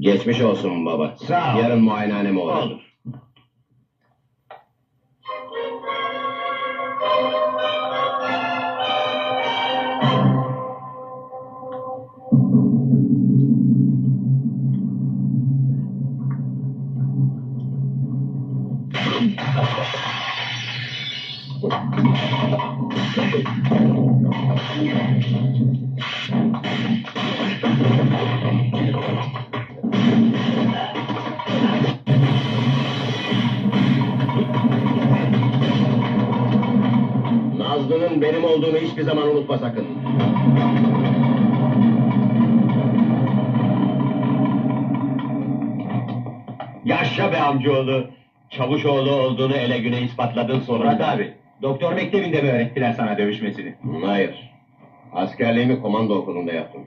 Geçmiş olsun baba. Sağ ol. Yarın muayenehaneme uğra. Olur. Nazlı'nın benim olduğunu hiçbir zaman unutma sakın. Yaşa be amcaoğlu. Çavuşoğlu olduğunu ele güne ispatladın sonunda. Murat abi, doktor mektebinde mi öğrettiler sana dövüşmesini? Hayır. Askerliğimi komando okulunda yaptım.